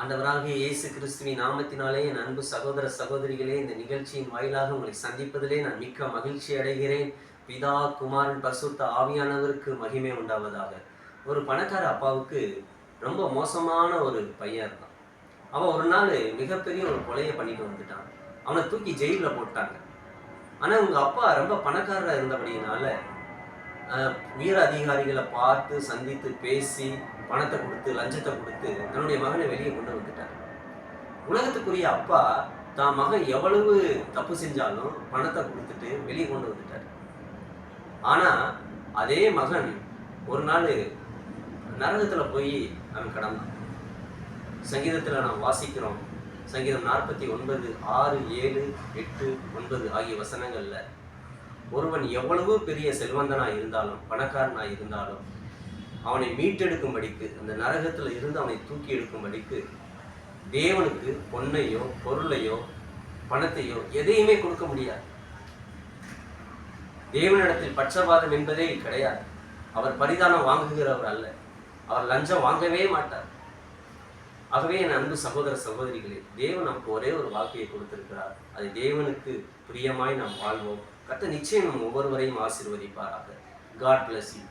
ஆண்டவராகிய இயேசு கிறிஸ்துவின் நாமத்தினாலே என் அன்பு சகோதர சகோதரிகளே இந்த நிகழ்ச்சியின் வாயிலாக உங்களை சந்திப்பதிலே நான் மிக்க மகிழ்ச்சி அடைகிறேன். பிதா குமாரன் பசுத்த ஆவியானவருக்கு மகிமை உண்டாவதாக. ஒரு பணக்கார அப்பாவுக்கு ரொம்ப மோசமான ஒரு பையன் இருந்தான். அவன் ஒரு நாள் மிகப்பெரிய ஒரு கொலையை பண்ணிட்டு வந்துட்டான். அவனை தூக்கி ஜெயிலில் போட்டாங்க. ஆனால் உங்கள் அப்பா ரொம்ப பணக்காரராக இருந்தபடியினால உயர் அதிகாரிகளை பார்த்து சந்தித்து பேசி பணத்தை கொடுத்து லஞ்சத்தை கொடுத்து தன்னுடைய மகனை வெளியே கொண்டு வந்துட்டார். உலகத்துக்குரிய அப்பா தான் மகன் எவ்வளவு தப்பு செஞ்சாலும் பணத்தை கொடுத்துட்டு வெளியே கொண்டு வந்துட்டார். ஆனால் அதே மகன் ஒரு நாள் நரகத்தில் போய் அவன் கடந்தான். சங்கீதத்தில் நாம் வாசிக்கிறோம் சங்கீதம் நாற்பத்தி ஒன்பது ஆறு ஏழு எட்டு ஒன்பது ஆகிய வசனங்களில் ஒருவன் எவ்வளவு பெரிய செல்வந்தனா இருந்தாலும் பணக்காரனா இருந்தாலும் அவனை மீட்டெடுக்கும்படிக்கு அந்த நரகத்துல இருந்து அவனை தூக்கி எடுக்கும்படிக்கு தேவனுக்கு பொன்னையோ பொருளையோ பணத்தையோ எதையுமே கொடுக்க முடியாது. தேவனிடத்தில் பட்சபாதம் என்பதே கிடையாது. அவர் பரிதானம் வாங்குகிறவர் அல்ல. அவர் லஞ்சம் வாங்கவே மாட்டார். ஆகவே என் அன்பு சகோதர சகோதரிகளே தேவன் நமக்கு ஒரே ஒரு வாழ்க்கையை கொடுத்திருக்கிறார். அது தேவனுக்கு பிரியமாய் நாம் வாழ்வோம். கத்த நிச்சயம் நம் ஒவ்வொருவரையும் ஆசீர்வதிப்பாராக. God bless you